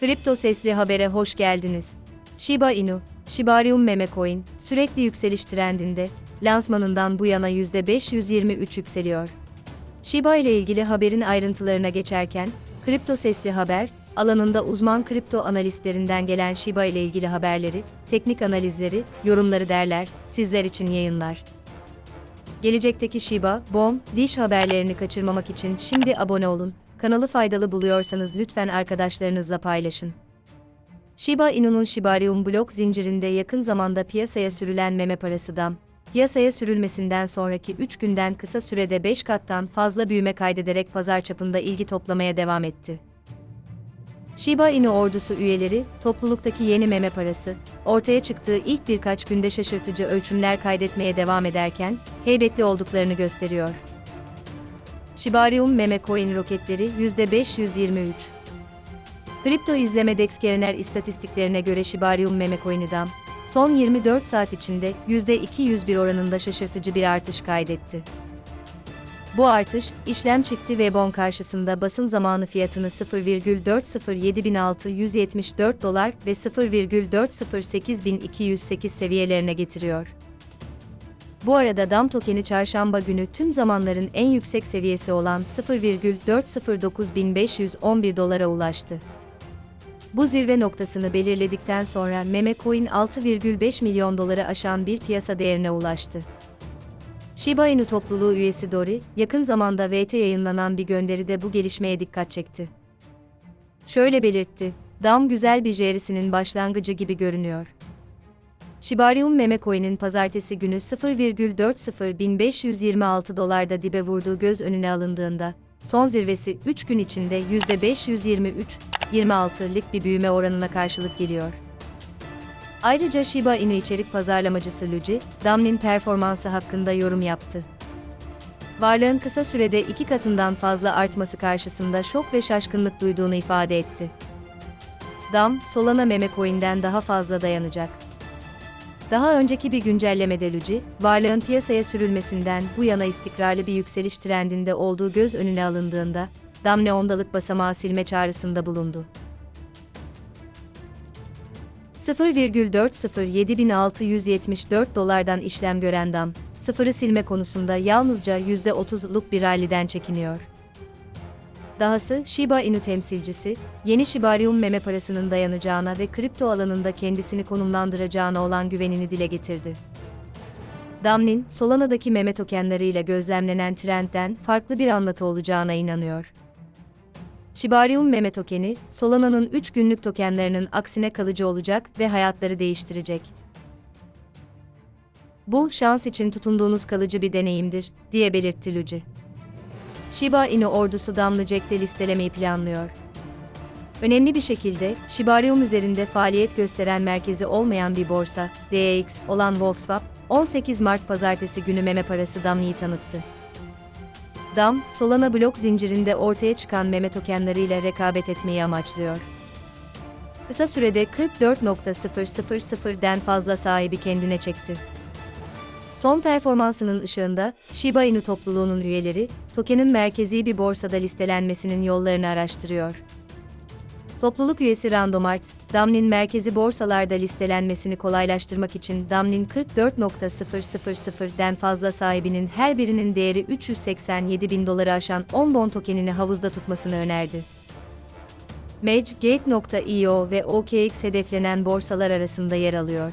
Kripto Sesli Haber'e hoş geldiniz. Shiba Inu, Shibarium meme coin, sürekli yükseliş trendinde, lansmanından bu yana %523 yükseliyor. Shiba ile ilgili haberin ayrıntılarına geçerken, Kripto Sesli Haber, alanında uzman kripto analistlerinden gelen Shiba ile ilgili haberleri, teknik analizleri, yorumları derler, sizler için yayınlar. Gelecekteki Shiba, BOM, diş haberlerini kaçırmamak için şimdi abone olun. Kanalı faydalı buluyorsanız lütfen arkadaşlarınızla paylaşın. Shiba Inu'nun Shibarium blok zincirinde yakın zamanda piyasaya sürülen meme parası DAM, piyasaya sürülmesinden sonraki 3 günden kısa sürede 5 kattan fazla büyüme kaydederek pazar çapında ilgi toplamaya devam etti. Shiba Inu ordusu üyeleri, topluluktaki yeni meme parası, ortaya çıktığı ilk birkaç günde şaşırtıcı ölçümler kaydetmeye devam ederken, heybetli olduklarını gösteriyor. Shibarium meme coin roketleri %523. Kripto izleme Dexkerener istatistiklerine göre Shibarium meme coin'i DAM, son 24 saat içinde %201 oranında şaşırtıcı bir artış kaydetti. Bu artış, işlem çifti ve bon karşısında basın zamanı fiyatını 0,407674 dolar ve 0,408208 seviyelerine getiriyor. Bu arada DAM tokeni çarşamba günü tüm zamanların en yüksek seviyesi olan 0,409511 dolara ulaştı. Bu zirve noktasını belirledikten sonra meme coin 6,5 milyon doları aşan bir piyasa değerine ulaştı. Shiba Inu topluluğu üyesi Dori, yakın zamanda VT yayınlanan bir gönderide bu gelişmeye dikkat çekti. Şöyle belirtti, DAM güzel bir jerisinin başlangıcı gibi görünüyor. Shibarium meme coin'in pazartesi günü 0,40526 dolarda dibe vurduğu göz önüne alındığında, son zirvesi 3 gün içinde %523-26'lık bir büyüme oranına karşılık geliyor. Ayrıca Shiba Inu içerik pazarlamacısı Luigi, Dam'nin performansı hakkında yorum yaptı. Varlığın kısa sürede iki katından fazla artması karşısında şok ve şaşkınlık duyduğunu ifade etti. Dam, Solana meme coin'den daha fazla dayanacak. Daha önceki bir güncellemede Luigi, varlığın piyasaya sürülmesinden bu yana istikrarlı bir yükseliş trendinde olduğu göz önüne alındığında, Damne ondalık basamağı silme çağrısında bulundu. 0,407674 dolardan işlem gören DAM, sıfırı silme konusunda yalnızca %30'luk bir ralliden çekiniyor. Dahası Shiba Inu temsilcisi, yeni Shibarium meme parasının dayanacağına ve kripto alanında kendisini konumlandıracağına olan güvenini dile getirdi. Damlin, Solana'daki meme tokenleriyle gözlemlenen trendden farklı bir anlatı olacağına inanıyor. Shibarium meme tokeni, Solana'nın 3 günlük tokenlerinin aksine kalıcı olacak ve hayatları değiştirecek. Bu, şans için tutunduğunuz kalıcı bir deneyimdir, diye belirtti Luigi. Shiba Inu ordusu Damlı Jack'te listelemeyi planlıyor. Önemli bir şekilde, Shibarium üzerinde faaliyet gösteren merkezi olmayan bir borsa, DEX, olan Wolfswap, 18 Mart pazartesi günü meme parası Damli'yi tanıttı. DAM, Solana blok zincirinde ortaya çıkan meme tokenleriyle rekabet etmeyi amaçlıyor. Kısa sürede 44.000'den fazla sahibi kendine çekti. Son performansının ışığında, Shiba Inu topluluğunun üyeleri, tokenin merkezi bir borsada listelenmesinin yollarını araştırıyor. Topluluk üyesi Random Arts, Damlin merkezi borsalarda listelenmesini kolaylaştırmak için Damlin 44.000'den fazla sahibinin her birinin değeri 387 bin doları aşan 10 bon tokenini havuzda tutmasını önerdi. Magegate.io ve OKX hedeflenen borsalar arasında yer alıyor.